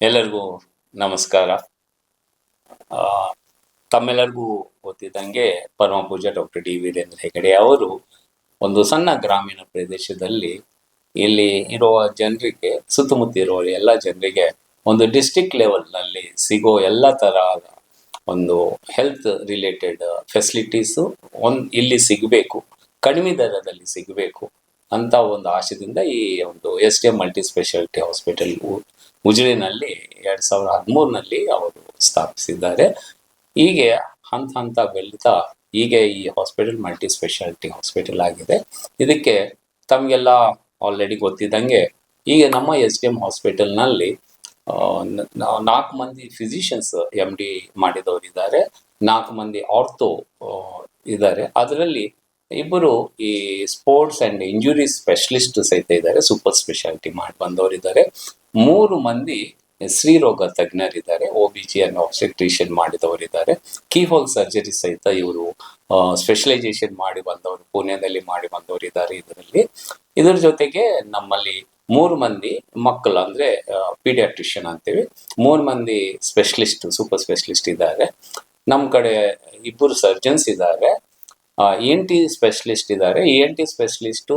ಎಲ್ಲರಿಗೂ ನಮಸ್ಕಾರ. ತಮ್ಮೆಲ್ಲರಿಗೂ ಗೊತ್ತಿದ್ದಂಗೆ ಪರಮ ಪೂಜ್ಯ ಡಾಕ್ಟರ್ ಡಿ ವೀರೇಂದ್ರ ಹೆಗಡೆ ಅವರು ಒಂದು ಸಣ್ಣ ಗ್ರಾಮೀಣ ಪ್ರದೇಶದಲ್ಲಿ ಇಲ್ಲಿ ಇರುವ ಜನರಿಗೆ, ಸುತ್ತಮುತ್ತ ಇರುವ ಎಲ್ಲ ಜನರಿಗೆ ಒಂದು ಡಿಸ್ಟಿಕ್ ಲೆವೆಲ್ನಲ್ಲಿ ಸಿಗೋ ಎಲ್ಲ ತರಹದ ಒಂದು ಹೆಲ್ತ್ ರಿಲೇಟೆಡ್ ಫೆಸಿಲಿಟೀಸು ಒಂದ್ ಇಲ್ಲಿ ಸಿಗಬೇಕು, ಕಡಿಮೆ ದರದಲ್ಲಿ ಸಿಗಬೇಕು. ಅಂತ ಒಂದು ಆಶಯದಿಂದ ಈ ಒಂದು S D M multi speciality hospital ಉಜಿರಿನಲ್ಲಿ ಎರಡ್ ಸಾವಿರದ ಹದಿಮೂರಿನಲ್ಲಿ ಅವರು ಸ್ಥಾಪಿಸಿದ್ದಾರೆ. ಹೀಗೆ ಹಂತ ಹಂತ ಬೆಳೀತಾ ಹೀಗೆ ಈ ಹಾಸ್ಪಿಟಲ್ ಮಲ್ಟಿ ಸ್ಪೆಷಾಲಿಟಿ ಹಾಸ್ಪಿಟಲ್ ಆಗಿದೆ. ಇದಕ್ಕೆ ತಮಗೆಲ್ಲ ಆಲ್ರೆಡಿ ಗೊತ್ತಿದ್ದಂಗೆ ಈಗ ನಮ್ಮ ಎಸ್ ಡಿ ಎಂ ಹಾಸ್ಪಿಟಲ್ನಲ್ಲಿ ನಾಲ್ಕು ಮಂದಿ ಫಿಸಿಷಿಯನ್ಸ್ ಎಂ ಡಿ ಮಾಡಿದವರಿದ್ದಾರೆ. ನಾಲ್ಕು ಮಂದಿ ಆರ್ಥೋ ಇದ್ದಾರೆ. ಅದರಲ್ಲಿ ಇಬ್ಬರು ಈ ಸ್ಪೋರ್ಟ್ಸ್ ಅಂಡ್ ಇಂಜುರಿ ಸ್ಪೆಷಲಿಸ್ಟ್ ಸಹಿತ ಇದ್ದಾರೆ ಸೂಪರ್ ಸ್ಪೆಷಾಲಿಟಿ ಮಾಡಿ ಬಂದವರಿದ್ದಾರೆ. ಮೂರು ಮಂದಿ ಸ್ತ್ರೀರೋಗ ತಜ್ಞರಿದ್ದಾರೆ ಒ ಬಿ ಜಿ ಅನ್ನು ಆಬ್ಸೆಕ್ಟ್ರಿಷಿಯನ್ ಮಾಡಿದವರಿದ್ದಾರೆ. ಕೀಹೋಲ್ ಸರ್ಜರಿ ಸಹಿತ ಇವರು ಸ್ಪೆಷಲೈಸೇಷನ್ ಮಾಡಿ ಬಂದವರು, ಪುಣೆಯಲ್ಲಿ ಮಾಡಿ ಬಂದವರಿದ್ದಾರೆ ಇದರಲ್ಲಿ. ಇದರ ಜೊತೆಗೆ ನಮ್ಮಲ್ಲಿ ಮೂರು ಮಂದಿ ಮಕ್ಕಳು ಅಂದ್ರೆ ಪೀಡಿಯಾಟ್ರಿಷಿಯನ್ ಅಂತೀವಿ ಮೂರು ಮಂದಿ ಸ್ಪೆಷಲಿಸ್ಟ್ ಸೂಪರ್ ಸ್ಪೆಷಲಿಸ್ಟ್ ಇದ್ದಾರೆ. ನಮ್ಮ ಕಡೆ ಇಬ್ಬರು ಸರ್ಜನ್ಸ್ ಇದ್ದಾರೆ. ಇ ಎನ್ ಟಿ ಸ್ಪೆಷಲಿಸ್ಟ್ ಇದ್ದಾರೆ ಇ ಎನ್ ಟಿ ಸ್ಪೆಷಲಿಸ್ಟು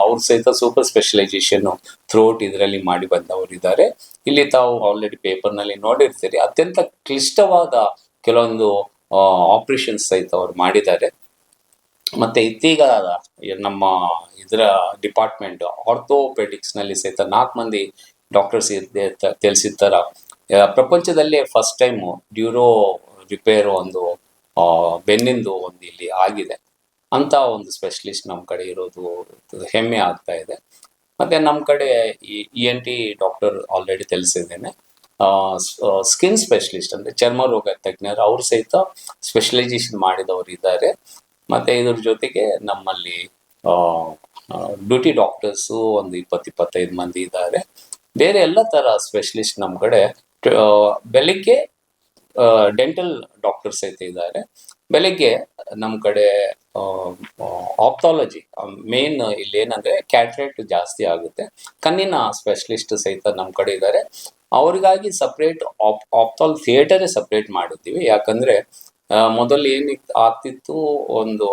ಅವ್ರ ಸಹಿತ ಸೂಪರ್ ಸ್ಪೆಷಲೈಸೇಷನ್ ಥ್ರೋಟ್ ಇದರಲ್ಲಿ ಮಾಡಿ ಬಂದವರು ಇದ್ದಾರೆ ಇಲ್ಲಿ ತಾವು ಆಲ್ರೆಡಿ ಪೇಪರ್ನಲ್ಲಿ ನೋಡಿರ್ತೀರಿ. ಅತ್ಯಂತ ಕ್ಲಿಷ್ಟವಾದ ಕೆಲವೊಂದು ಆಪರೇಷನ್ಸ್ ಸಹಿತ ಅವ್ರು ಮಾಡಿದ್ದಾರೆ. ಮತ್ತೆ ಇತ್ತೀಗ ನಮ್ಮ ಇದರ ಡಿಪಾರ್ಟ್ಮೆಂಟ್ ಆರ್ಥೋಪೆಡಿಕ್ಸ್ನಲ್ಲಿ ಸಹಿತ ನಾಲ್ಕು ಮಂದಿ ಡಾಕ್ಟರ್ಸ್ ಇದೆ ಅಂತ ತಿಳಿಸಿದ ತರ ಪ್ರಪಂಚದಲ್ಲೇ ಫಸ್ಟ್ ಟೈಮ್ ಡ್ಯೂರೋ ರಿಪೇರ್ ಒಂದು ಬೆನ್ನಿಂದು ಒಂದು ಇಲ್ಲಿ ಆಗಿದೆ. ಅಂತ ಒಂದು ಸ್ಪೆಷಲಿಸ್ಟ್ ನಮ್ಮ ಕಡೆ ಇರೋದು ಹೆಮ್ಮೆ ಆಗ್ತಾ ಇದೆ. ಮತ್ತೆ ನಮ್ಮ ಕಡೆ E N T doctor already ತಿಳಿಸಿದ್ದೇನೆ. ಸ್ಕಿನ್ ಸ್ಪೆಷಲಿಸ್ಟ್ ಅಂದ್ರೆ ಚರ್ಮ ರೋಗ ತಜ್ಞರು ಅವರು ಸಹಿತ ಸ್ಪೆಷಲೈಸೇಷನ್ ಮಾಡಿದವರು ಇದ್ದಾರೆ. ಮತ್ತೆ ಇದ್ರ ಜೊತೆಗೆ ನಮ್ಮಲ್ಲಿ ಡ್ಯೂಟಿ ಡಾಕ್ಟರ್ಸು ಒಂದು ಇಪ್ಪತ್ತು, ಇಪ್ಪತ್ತೈದು ಮಂದಿ ಇದ್ದಾರೆ. ಬೇರೆ ಎಲ್ಲ ತರ ಸ್ಪೆಷಲಿಸ್ಟ್ ನಮ್ಮ ಕಡೆ ಬೆಳಿಗ್ಗೆ ಡೆಂಟಲ್ ಡಾಕ್ಟರ್ಸ್ ಸಹಿತ ಇದ್ದಾರೆ. ಬೆಳಿಗ್ಗೆ ನಮ್ಮ ಕಡೆ ಆಪ್ತಾಲಜಿ ಮೇನ್ ಇಲ್ಲಿ ಏನಂದ್ರೆ ಕ್ಯಾಟ್ರೇಟ್ ಜಾಸ್ತಿ ಆಗುತ್ತೆ. ಕಣ್ಣಿನ ಸ್ಪೆಷಲಿಸ್ಟ್ ಸಹಿತ ನಮ್ಮ ಕಡೆ ಇದ್ದಾರೆ. ಅವ್ರಿಗಾಗಿ ಸಪ್ರೇಟ್ ಆಪ್ ಆಪ್ತಾಲ್ ಥಿಯೇಟರೇ ಸಪ್ರೇಟ್ ಮಾಡಿದ್ದೀವಿ ಯಾಕಂದ್ರೆ ಮೊದಲು ಏನ್ ಆಗ್ತಿತ್ತು ಒಂದು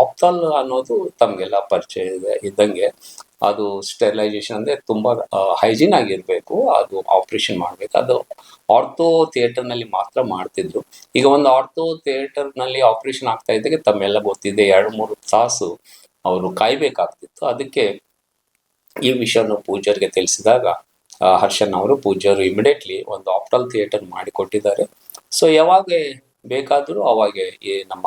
ಆಪ್ತಾಲ್ ಅನ್ನೋದು ತಮಗೆಲ್ಲ ಪರಿಚಯ ಇದೆ, ಇದ್ದಂಗೆ. ಅದು ಸ್ಟೆರಿಲೈಸೇಷನ್ ಅಂದ್ರೆ ತುಂಬಾ ಹೈಜೀನ್ ಆಗಿರ್ಬೇಕು, ಅದು ಆಪರೇಷನ್ ಮಾಡ್ಬೇಕು. ಅದು ಆರ್ಥೋ ಥಿಯೇಟರ್ನಲ್ಲಿ ಮಾತ್ರ ಮಾಡ್ತಿದ್ರು. ಈಗ ಒಂದು ಆರ್ಥೋ ಥಿಯೇಟರ್ನಲ್ಲಿ ಆಪರೇಷನ್ ಆಗ್ತಾ ಇದ್ದಾಗ ತಮ್ಮೆಲ್ಲ ಗೊತ್ತಿದೆ, ಎರಡು, ಮೂರು ತಾಸು ಅವರು ಕಾಯಬೇಕಾಗ್ತಿತ್ತು. ಅದಕ್ಕೆ ಈ ವಿಷಯವನ್ನು ಪೂಜರ್ಗೆ ತಿಳಿಸಿದಾಗ ಹರ್ಷನ್ ಅವರು ಪೂಜರು ಇಮಿಡಿಯೇಟ್ಲಿ ಒಂದು ಆಪ್ಟಲ್ ಥಿಯೇಟರ್ ಮಾಡಿಕೊಟ್ಟಿದ್ದಾರೆ. ಸೊ ಯಾವಾಗ ಬೇಕಾದರೂ ಅವಾಗ ಈ ನಮ್ಮ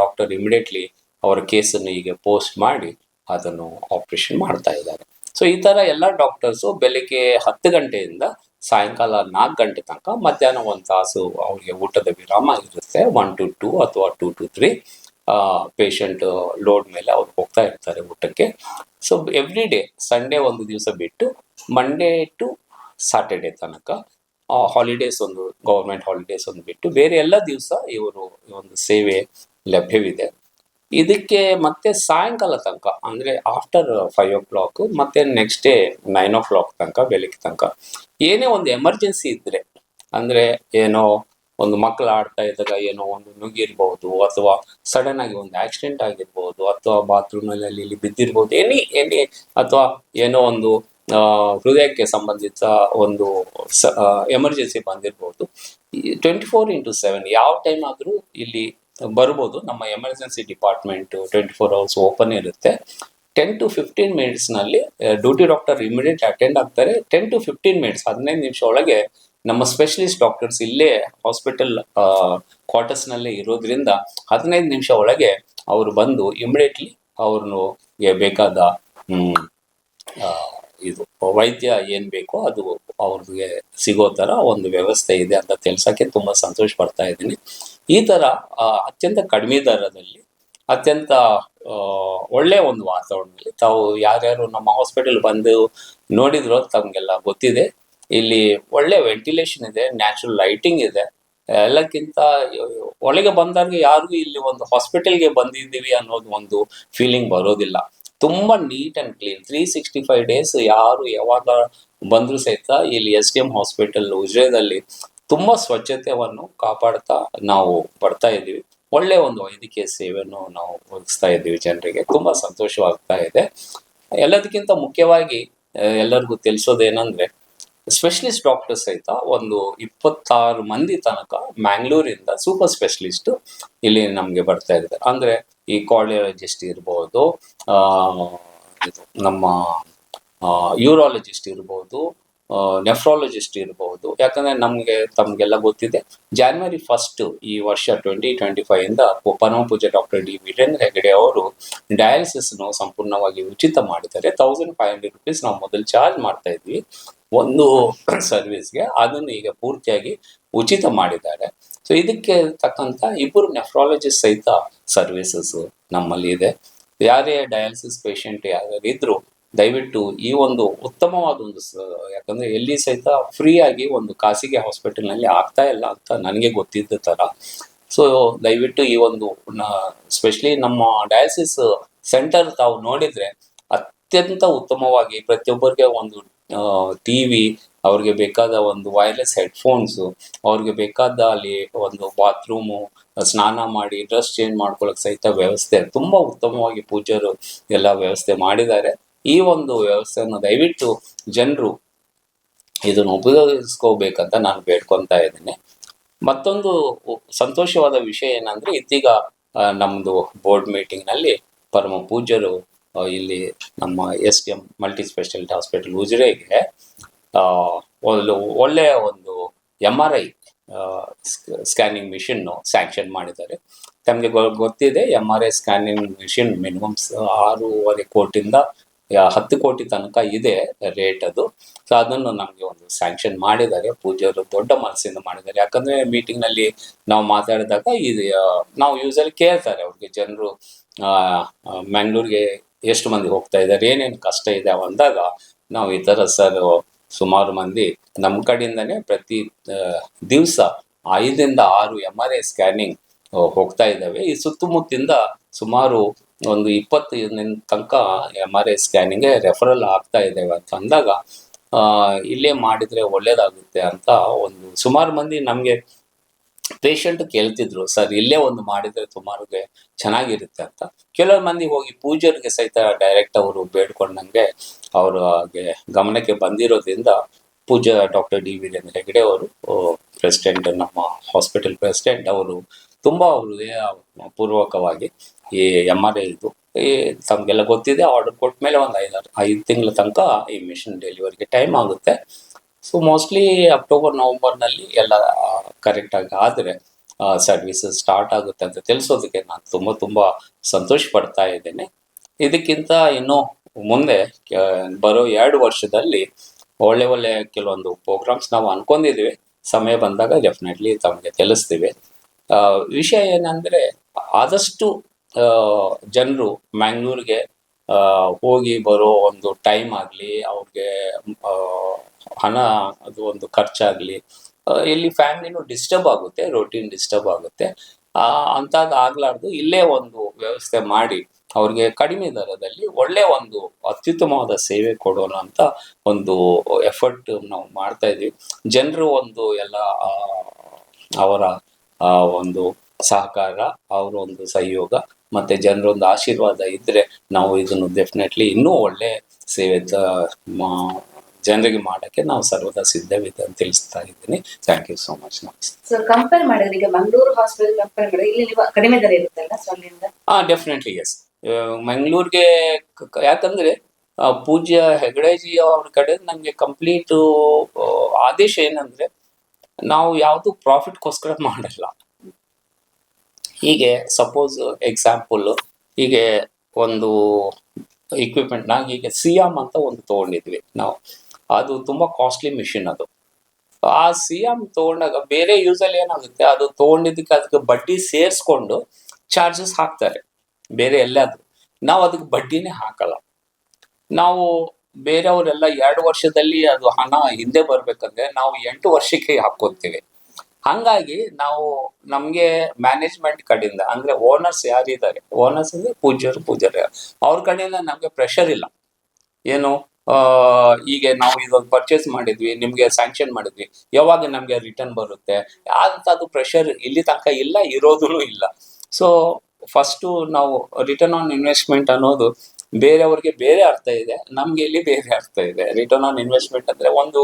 ಡಾಕ್ಟರ್ ಇಮಿಡಿಯೇಟ್ಲಿ ಅವರ ಕೇಸನ್ನು ಈಗ ಪೋಸ್ಟ್ ಮಾಡಿ ಅದನ್ನು ಆಪರೇಷನ್ ಮಾಡ್ತಾ ಇದ್ದಾರೆ. ಸೊ ಈ ತರ ಎಲ್ಲ ಡಾಕ್ಟರ್ಸು ಬೆಳಿಗ್ಗೆ ಹತ್ತು ಗಂಟೆಯಿಂದ ಸಾಯಂಕಾಲ ನಾಲ್ಕು ಗಂಟೆ ತನಕ ಮಧ್ಯಾಹ್ನ ಒಂದು ತಾಸು ಅವ್ರಿಗೆ ಊಟದ ವಿರಾಮ ಇರುತ್ತೆ. ಒನ್ ಟು ಟೂ ಅಥವಾ two to three patient load ಮೇಲೆ ಅವ್ರು ಹೋಗ್ತಾ ಇರ್ತಾರೆ ಊಟಕ್ಕೆ. ಸೊ ಎವ್ರಿ ಡೇ ಸಂಡೇ ಒಂದು ದಿವಸ ಬಿಟ್ಟು ಮಂಡೇ ಟು ಸಾಟರ್ಡೆ ತನಕ ಹಾಲಿಡೇಸ್ ಒಂದು ಗೌರ್ಮೆಂಟ್ ಹಾಲಿಡೇಸ್ ಒಂದು ಬಿಟ್ಟು ಬೇರೆ ಎಲ್ಲ ದಿವಸ ಇವರು ಒಂದು ಸೇವೆ ಲಭ್ಯವಿದೆ. ಇದಕ್ಕೆ ಮತ್ತೆ ಸಾಯಂಕಾಲ ತನಕ, ಅಂದ್ರೆ ಆಫ್ಟರ್ ಫೈವ್ ಓ ಕ್ಲಾಕ್ ಮತ್ತೆ next day nine o'clock ತನಕ, ಬೆಳಿಗ್ಗೆ ತನಕ, ಏನೇ ಒಂದು ಎಮರ್ಜೆನ್ಸಿ ಇದ್ರೆ, ಅಂದ್ರೆ ಏನೋ ಒಂದು ಮಕ್ಕಳು ಆಡ್ತಾ ಇದ್ದಾಗ ಏನೋ ಒಂದು ನುಗ್ಗಿರ್ಬಹುದು ಅಥವಾ ಸಡನ್ ಆಗಿ ಒಂದು ಆಕ್ಸಿಡೆಂಟ್ ಆಗಿರ್ಬೋದು, ಅಥವಾ ಬಾತ್ರೂಮ್ ಅಲ್ಲಿ ಇಲ್ಲಿ ಬಿದ್ದಿರ್ಬೋದು ಎನಿ ಎನಿ ಅಥವಾ ಏನೋ ಒಂದು ಹೃದಯಕ್ಕೆ ಸಂಬಂಧಿತ ಒಂದು ಎಮರ್ಜೆನ್ಸಿ ಬಂದಿರ್ಬೋದು ಟ್ವೆಂಟಿ ಫೋರ್ ಇಂಟು ಸೆವೆನ್ ಯಾವ ಟೈಮ್ ಆದ್ರೂ ಇಲ್ಲಿ ಬರ್ಬೋದು. ನಮ್ಮ emergency department twenty four hours open ಇರುತ್ತೆ. ಟೆನ್ ಟು ಫಿಫ್ಟೀನ್ ಮಿನಿಟ್ಸ್ನಲ್ಲಿ ಡ್ಯೂಟಿ ಡಾಕ್ಟರ್ ಇಮಿಡಿಯೇಟ್ ಅಟೆಂಡ್ ಆಗ್ತಾರೆ. ಟೆನ್ ಟು ಫಿಫ್ಟೀನ್ ಮಿನಿಟ್ಸ್ ಹದಿನೈದು ನಿಮಿಷ ಒಳಗೆ ನಮ್ಮ ಸ್ಪೆಷಲಿಸ್ಟ್ ಡಾಕ್ಟರ್ಸ್ ಇಲ್ಲೇ ಹಾಸ್ಪಿಟಲ್ ಕ್ವಾರ್ಟರ್ಸ್ನಲ್ಲಿ ಇರೋದ್ರಿಂದ ಹದಿನೈದು ನಿಮಿಷ ಒಳಗೆ ಅವರು ಬಂದು ಇಮಿಡಿಯೇಟ್ಲಿ ಅವ್ರನ್ನು ಬೇಕಾದ ಇದು ವೈದ್ಯ ಏನ್ ಬೇಕೋ ಅದು ಅವ್ರಿಗೆ ಸಿಗೋ ತರ ಒಂದು ವ್ಯವಸ್ಥೆ ಇದೆ ಅಂತ ತಿಳ್ಸಕ್ಕೆ ತುಂಬಾ ಸಂತೋಷ ಪಡ್ತಾ ಇದ್ದೀನಿ. ಈ ತರ ಅತ್ಯಂತ ಕಡಿಮೆ ದರದಲ್ಲಿ, ಅತ್ಯಂತ ಒಳ್ಳೆ ಒಂದು ವಾತಾವರಣದಲ್ಲಿ ತಾವು ಯಾರ್ಯಾರು ನಮ್ಮ ಹಾಸ್ಪಿಟಲ್ ಬಂದು ನೋಡಿದ್ರೋ ತಮ್ಗೆಲ್ಲ ಗೊತ್ತಿದೆ. ಇಲ್ಲಿ ಒಳ್ಳೆ ವೆಂಟಿಲೇಷನ್ ಇದೆ ನ್ಯಾಚುರಲ್ ಲೈಟಿಂಗ್ ಇದೆ. ಎಲ್ಲಕ್ಕಿಂತ ಒಳಗೆ ಬಂದಾಗ ಯಾರಿಗೂ ಇಲ್ಲಿ ಒಂದು ಹಾಸ್ಪಿಟಲ್ಗೆ ಬಂದಿದ್ದೀವಿ ಅನ್ನೋದು ಒಂದು ಫೀಲಿಂಗ್ ಬರೋದಿಲ್ಲ. ತುಂಬಾ neat and clean three sixty five days ಯಾರು ಯಾವಾಗ ಬಂದ್ರು ಸಹಿತ ಇಲ್ಲಿ ಎಸ್ ಡಿ ಎಂ ಹಾಸ್ಪಿಟಲ್ ಉಜಿರೆದಲ್ಲಿ ತುಂಬಾ ಸ್ವಚ್ಛತೆಯನ್ನು ಕಾಪಾಡ್ತಾ ನಾವು ಬರ್ತಾ ಇದ್ದೀವಿ. ಒಳ್ಳೆ ಒಂದು ವೈದ್ಯಕೀಯ ಸೇವೆಯನ್ನು ನಾವು ಒದಗಿಸ್ತಾ ಇದ್ದೀವಿ ಜನರಿಗೆ. ತುಂಬಾ ಸಂತೋಷವಾಗ್ತಾ ಇದೆ. ಎಲ್ಲದಕ್ಕಿಂತ ಮುಖ್ಯವಾಗಿ ಎಲ್ಲರಿಗೂ ತಿಳಿಸೋದೇನಂದ್ರೆ ಸ್ಪೆಷಲಿಸ್ಟ್ ಡಾಕ್ಟರ್ ಸಹಿತ ಒಂದು ಇಪ್ಪತ್ತಾರು ಮಂದಿ ತನಕ ಮ್ಯಾಂಗ್ಳೂರಿಂದ ಸೂಪರ್ ಸ್ಪೆಷಲಿಸ್ಟ್ ಇಲ್ಲಿ ನಮಗೆ ಬರ್ತಾ ಇದ್ದಾರೆ. ಅಂದ್ರೆ ಈ ಕಾರ್ಡಿಯಾಲಜಿಸ್ಟ್ ಇರ್ಬೋದು ನಮ್ಮ ಯೂರಾಲಜಿಸ್ಟ್ ಇರ್ಬೋದು ನೆಫ್ರಾಲಜಿಸ್ಟ್ ಇರ್ಬೋದು. ಯಾಕಂದ್ರೆ ನಮಗೆ, ತಮಗೆಲ್ಲ ಗೊತ್ತಿದೆ. ಜಾನ್ವರಿ ಫಸ್ಟ್ ಈ ವರ್ಷ ಟ್ವೆಂಟಿ ಟ್ವೆಂಟಿ ಫೈವ್ ಇಂದ ಪು- ಪರಮ ಪೂಜೆ ಡಾಕ್ಟರ್ ಡಿ ವೀರೇಂದ್ರ ಹೆಗಡೆ ಅವರು ಡಯಾಲಿಸಿಸ್ ನು ಸಂಪೂರ್ಣವಾಗಿ ಉಚಿತ ಮಾಡಿದ್ದಾರೆ. ತೌಸಂಡ್ ಫೈವ್ ಹಂಡ್ರೆಡ್ ರುಪೀಸ್ ನಾವು ಮೊದಲು ಚಾರ್ಜ್ ಮಾಡ್ತಾ ಇದ್ವಿ ಒಂದು ಸರ್ವಿಸ್ಗೆ ಅದನ್ನು ಈಗ ಪೂರ್ತಿಯಾಗಿ ಉಚಿತ ಮಾಡಿದ್ದಾರೆ. ಸೊ ಇದಕ್ಕೆ ತಕ್ಕಂತ ಇಬ್ಬರು ನೆಫ್ರಾಲಜಿಸ್ಟ್ ಸಹಿತ ಸರ್ವಿಸಸ್ ನಮ್ಮಲ್ಲಿ ಇದೆ. ಯಾರೇ ಡಯಾಲಿಸಿಸ್ ಪೇಷಂಟ್ ಯಾರು ದಯವಿಟ್ಟು ಈ ಒಂದು ಉತ್ತಮವಾದ ಒಂದು ಯಾಕಂದ್ರೆ ಎಲ್ಲಿ ಸಹಿತ ಫ್ರೀ ಆಗಿ ಒಂದು ಖಾಸಗಿ ಹಾಸ್ಪಿಟಲ್ನಲ್ಲಿ ಆಗ್ತಾ ಇಲ್ಲ ಅಂತ ನನಗೆ ಗೊತ್ತಿದ್ದ ತರ ಸೊ ದಯವಿಟ್ಟು ಈ ಒಂದು ಸ್ಪೆಷಲಿ ನಮ್ಮ ಡಯಾಲಿಸಿಸ್ ಸೆಂಟರ್ ತಾವು ನೋಡಿದ್ರೆ ಅತ್ಯಂತ ಉತ್ತಮವಾಗಿ ಪ್ರತಿಯೊಬ್ಬರಿಗೆ ಒಂದು ಟಿವಿ ಅವ್ರಿಗೆ ಬೇಕಾದ ಒಂದು ವೈರ್ಲೆಸ್ ಹೆಡ್ಫೋನ್ಸ್ ಅವ್ರಿಗೆ ಬೇಕಾದ ಅಲ್ಲಿ ಒಂದು ಬಾತ್ರೂಮು ಸ್ನಾನ ಮಾಡಿ ಡ್ರೆಸ್ ಚೇಂಜ್ ಮಾಡ್ಕೊಳ್ಳೋಕೆ ಸಹಿತ ವ್ಯವಸ್ಥೆ ತುಂಬಾ ಉತ್ತಮವಾಗಿ ಪೂಜ್ಯರು ಎಲ್ಲ ವ್ಯವಸ್ಥೆ ಮಾಡಿದ್ದಾರೆ. ಈ ಒಂದು ವ್ಯವಸ್ಥೆಯನ್ನು ದಯವಿಟ್ಟು ಜನರು ಇದನ್ನು ಉಪಯೋಗಿಸ್ಕೋಬೇಕಂತ ನಾನು ಬೇಡ್ಕೊತಾ ಇದ್ದೀನಿ. ಮತ್ತೊಂದು ಸಂತೋಷವಾದ ವಿಷಯ ಏನಂದ್ರೆ ಇದೀಗ ಆ, ನಮ್ದು ಬೋರ್ಡ್ ಮೀಟಿಂಗ್ನಲ್ಲಿ ಪರಮ ಪೂಜ್ಯರು ಇಲ್ಲಿ ನಮ್ಮ S K M multi speciality hospital ಉಜಿರೆಗೆ ಒಳ್ಳೆಯ ಒಂದು M R I scanning machine sanction ಮಾಡಿದ್ದಾರೆ. ತಮಗೆ ಗೊತ್ತಿದೆ M R I scanning machine minimum ಆರೂವರೆ ಕೋಟಿಯಿಂದ ಹತ್ತು ಕೋಟಿ ತನಕ ಇದೆ ರೇಟ್ ಅದು. ಸೊ ಅದನ್ನು ನಮಗೆ ಒಂದು ಸ್ಯಾಂಕ್ಷನ್ ಮಾಡಿದ್ದಾರೆ. ಪೂಜೆಯವರು ದೊಡ್ಡ ಮನಸ್ಸಿಂದ ಮಾಡಿದ್ದಾರೆ. ಯಾಕಂದ್ರೆ ಮೀಟಿಂಗ್ನಲ್ಲಿ ನಾವು ಮಾತಾಡಿದಾಗ ಇದು ನಾವು ಯೂಸಲ್ಲಿ ಕೇಳ್ತಾರೆ. ಅವ್ರಿಗೆ ಜನರು ಮ್ಯಾಂಗ್ಳೂರ್ಗೆ ಎಷ್ಟು ಮಂದಿ ಹೋಗ್ತಾ ಇದ್ದಾರೆ, ಏನೇನು ಕಷ್ಟ ಇದೆ ಅಂದಾಗ ನಾವು ಈ ಥರ ಸರ್ ಸುಮಾರು ಮಂದಿ ನಮ್ಮ ಕಡೆಯಿಂದನೇ ಪ್ರತಿ ದಿವಸ ಐದರಿಂದ ಆರು ಎಂ ಆರ್ ಐ ಸ್ಕ್ಯಾನಿಂಗ್ ಹೋಗ್ತಾ ಇದ್ದಾವೆ. ಈ ಸುತ್ತಮುತ್ತಿಂದ ಸುಮಾರು ಒಂದು ಇಪ್ಪತ್ತು ದಿನ ತನಕ ಎಂ ಆರ್ ಐ ಸ್ಕ್ಯಾನಿಂಗ್ಗೆ ರೆಫರಲ್ ಆಗ್ತಾ ಇದ್ದೇವೆ. ಅಂತ ಅಂದಾಗ ಇಲ್ಲೇ ಮಾಡಿದರೆ ಒಳ್ಳೆಯದಾಗುತ್ತೆ ಅಂತ ಒಂದು ಸುಮಾರು ಮಂದಿ ನಮಗೆ ಪೇಷಂಟ್ ಕೇಳ್ತಿದ್ರು, ಸರ್, ಇಲ್ಲೇ ಒಂದು ಮಾಡಿದ್ರೆ ಸುಮಾರಿಗೆ ಚೆನ್ನಾಗಿರುತ್ತೆ ಅಂತ. ಕೆಲವು ಮಂದಿ ಹೋಗಿ ಪೂಜಾರಿಗೆ ಸಹಿತ ಡೈರೆಕ್ಟ್ ಅವರು ಬೇಡ್ಕೊಂಡಂಗೆ ಅವರು ಗಮನಕ್ಕೆ ಬಂದಿರೋದ್ರಿಂದ ಪೂಜಾ ಡಾಕ್ಟರ್ ಡಿ ವೀರೇಂದ್ರ ಹೆಗಡೆ ಅವರು ಪ್ರೆಸಿಡೆಂಟ್, ನಮ್ಮ ಹಾಸ್ಪಿಟಲ್ ಪ್ರೆಸಿಡೆಂಟ್ ಅವರು ತುಂಬಾ ಹೃದಯ ಪೂರ್ವಕವಾಗಿ ಈ ಎಂ ಆರ್ ಐ ಇದು, ಈ ತಮಗೆಲ್ಲ ಗೊತ್ತಿದೆ, ಆರ್ಡರ್ ಕೊಟ್ಟ ಮೇಲೆ ಒಂದು ಐದಾರು, ಐದು ತಿಂಗಳ ತನಕ ಈ ಮಿಷನ್ ಡೆಲಿವರಿಗೆ ಟೈಮ್ ಆಗುತ್ತೆ. ಸೊ ಮೋಸ್ಟ್ಲಿ ಅಕ್ಟೋಬರ್ ನವೆಂಬರ್ನಲ್ಲಿ ಎಲ್ಲ ಕರೆಕ್ಟಾಗಿ ಆದರೆ ಸರ್ವಿಸಸ್ ಸ್ಟಾರ್ಟ್ ಆಗುತ್ತೆ ಅಂತ ತಿಳಿಸೋದಕ್ಕೆ ನಾನು ತುಂಬ ತುಂಬ ಸಂತೋಷ ಪಡ್ತಾ ಇದ್ದೇನೆ. ಇದಕ್ಕಿಂತ ಇನ್ನೂ ಮುಂದೆ ಬರೋ ಎರಡು ವರ್ಷದಲ್ಲಿ ಒಳ್ಳೆ ಒಳ್ಳೆ ಕೆಲವೊಂದು ಪ್ರೋಗ್ರಾಮ್ಸ್ ನಾವು ಅನ್ಕೊಂಡಿದ್ದೀವಿ. ಸಮಯ ಬಂದಾಗ ಡೆಫಿನೆಟ್ಲಿ ತಮಗೆ ತಿಳಿಸ್ತೀವಿ. ವಿಷಯ ಏನಂದ್ರೆ, ಆದಷ್ಟು ಜನರು ಮ್ಯಾಂಗ್ಳೂರಿಗೆ ಹೋಗಿ ಬರೋ ಒಂದು ಟೈಮ್ ಆಗಲಿ, ಅವ್ರಿಗೆ ಹಣ ಅದು ಒಂದು ಖರ್ಚಾಗಲಿ ಇಲ್ಲಿ ಫ್ಯಾಮಿಲಿನೂ ಡಿಸ್ಟರ್ಬ್ ಆಗುತ್ತೆ ರೊಟೀನ್ ಡಿಸ್ಟರ್ಬ್ ಆಗುತ್ತೆ. ಅಂಥದ್ದು ಆಗ್ಲಾರ್ದು ಇಲ್ಲೇ ಒಂದು ವ್ಯವಸ್ಥೆ ಮಾಡಿ, ಅವ್ರಿಗೆ ಕಡಿಮೆ ದರದಲ್ಲಿ ಒಳ್ಳೆ ಒಂದು ಅತ್ಯುತ್ತಮವಾದ ಸೇವೆ ಕೊಡೋಣ ಅಂತ ಒಂದು ಎಫರ್ಟ್ ನಾವು ಮಾಡ್ತಾ ಇದೀವಿ. ಜನರು ಒಂದು ಎಲ್ಲ ಅವರ ಒಂದು ಸಹಕಾರ ಅವರ ಒಂದು ಸಹಯೋಗ, ಮತ್ತೆ ಜನರ ಒಂದು ಆಶೀರ್ವಾದ ಇದ್ರೆ ನಾವು ಇದನ್ನು ಡೆಫಿನೆಟ್ಲಿ ಇನ್ನೂ ಒಳ್ಳೆ ಸೇವೆ ಜನರಿಗೆ ಮಾಡಕ್ಕೆ ನಾವು ಸರ್ವದಾ ಸಿದ್ಧವಿದೆ ಅಂತ ತಿಳಿಸ್ತಾ ಇದ್ದೀನಿ. ಥ್ಯಾಂಕ್ ಯು ಸೋ ಮಚ್ ನಮಸ್ತೆ ಸೊ ಕಂಪೇರ್ ಮಾಡಿದ್ರೆ ಈಗ ಮಂಗಳೂರು ಹಾಸ್ಪಿಟಲ್ ಕಂಪೇರ್ ಮಾಡಿದ್ರೆ ಇಲ್ಲಿ ನೀವು ಕಡಿಮೆ ದರ ಇರುತ್ತಲ್ಲ ಸೊ ಅಲ್ಲಿಂದ ಹಾ ಡೆಫಿನೆಟ್ಲಿ ಎಸ್ ಮಂಗಳೂರಿಗೆ ಯಾಕಂದ್ರೆ ಪೂಜ್ಯ ಹೆಗಡೆಜಿ ಅವ್ರ ಕಡೆ ನಮ್ಗೆ ಕಂಪ್ಲೀಟ್ ಆದೇಶ ಏನಂದ್ರೆ ನಾವು ಯಾವುದು ಪ್ರಾಫಿಟ್ಗೋಸ್ಕರ ಮಾಡಲ್ಲ. ಹೀಗೆ ಸಪೋಸ್ ಎಕ್ಸಾಂಪಲ್ ಹೀಗೆ ಒಂದು ನಾಗ ಈಗ ಸಿಯಾಮ್ ಅಂತ ಒಂದು ತಗೊಂಡಿದ್ವಿ ನಾವು. ಅದು ತುಂಬಾ ಕಾಸ್ಟ್ಲಿ ಮಿಷಿನ್ ಅದು. ಆ ಸಿ ಎಂ ತಗೊಂಡಾಗ ಬೇರೆ ಯೂಸಲ್ಲಿ ಏನಾಗುತ್ತೆ, ಅದು ತಗೊಂಡಿದ್ದಕ್ಕೆ ಅದಕ್ಕೆ ಬಡ್ಡಿ ಸೇರಿಸ್ಕೊಂಡು ಚಾರ್ಜಸ್ ಹಾಕ್ತಾರೆ, ಬೇರೆ ಎಲ್ಲಾದ್ರು. ನಾವು ಅದಕ್ಕೆ ಬಡ್ಡಿನೇ ಹಾಕಲ್ಲ. ನಾವು ಬೇರೆಯವರೆಲ್ಲ ಎರಡು ವರ್ಷದಲ್ಲಿ ಅದು ಹಣ ಹಿಂದೆ ಬರ್ಬೇಕಂದ್ರೆ ನಾವು ಎಂಟು ವರ್ಷಕ್ಕೆ ಹಾಕೋತೀವಿ ಹಂಗಾಗಿ ನಾವು ನಮ್ಗೆ ಮ್ಯಾನೇಜ್ಮೆಂಟ್ ಕಡೆಯಿಂದ, ಅಂದ್ರೆ ಓನರ್ಸ್ ಯಾರಿದ್ದಾರೆ ಓನರ್ಸ್ ಅಂದ್ರೆ ಪೂಜ್ಯರು ಪೂಜ್ಯರು ಅವ್ರ ಕಡೆಯಿಂದ ನಮ್ಗೆ ಪ್ರೆಷರ್ ಇಲ್ಲ. ಏನು? ಈಗ ನಾವು ಇದೊಂದು ಪರ್ಚೇಸ್ ಮಾಡಿದ್ವಿ, ನಿಮ್ಗೆ ಸ್ಯಾಂಕ್ಷನ್ ಮಾಡಿದ್ವಿ. ಯಾವಾಗ ನಮ್ಗೆ ರಿಟರ್ನ್ ಬರುತ್ತೆ? ಅದು ಪ್ರೆಷರ್ ಇಲ್ಲಿ ತನಕ ಇಲ್ಲ ಇರೋದೂ ಇಲ್ಲ. ಸೊ ಫಸ್ಟು ನಾವು ರಿಟರ್ನ್ ಆನ್ ಇನ್ವೆಸ್ಟ್ಮೆಂಟ್ ಅನ್ನೋದು ಬೇರೆಯವ್ರಿಗೆ ಬೇರೆ ಅರ್ಥ ಇದೆ, ನಮ್ಗೆ ಇಲ್ಲಿ ಬೇರೆ ಅರ್ಥ ಇದೆ. ರಿಟರ್ನ್ ಆನ್ ಇನ್ವೆಸ್ಟ್ಮೆಂಟ್ ಅಂದ್ರೆ ಒಂದು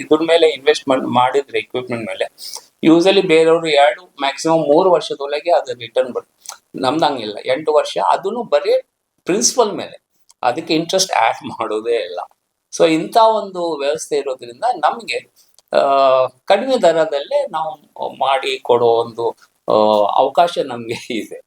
ಇದ್ರ ಮೇಲೆ ಇನ್ವೆಸ್ಟ್ಮೆಂಟ್ ಮಾಡಿದ್ರೆ ಇಕ್ವಿಪ್ಮೆಂಟ್ ಮೇಲೆ. ಯೂಸಲಿ ಬೇರೆಯವರು ಎರಡು ಮ್ಯಾಕ್ಸಿಮಮ್ ಮೂರು ವರ್ಷದೊಳಗೆ ಅದು ರಿಟರ್ನ್ ಬರುತ್ತೆ ನಮ್ದು ಹಂಗಿಲ್ಲ. ಎಂಟು ವರ್ಷ ಅದನ್ನು ಬರೀ ಪ್ರಿನ್ಸಿಪಲ್ ಮೇಲೆ. ಅದಕ್ಕೆ ಇಂಟ್ರೆಸ್ಟ್ ಆ್ಯಡ್ ಮಾಡೋದೇ ಇಲ್ಲ. ಸೊ ಇಂಥ ಒಂದು ವ್ಯವಸ್ಥೆ ಇರೋದ್ರಿಂದ ನಮಗೆ ಕಡಿಮೆ ದರದಲ್ಲೇ ನಾವು ಮಾಡಿ ಕೊಡೋ ಒಂದು ಅವಕಾಶ ನಮಗೆ ಇದೆ.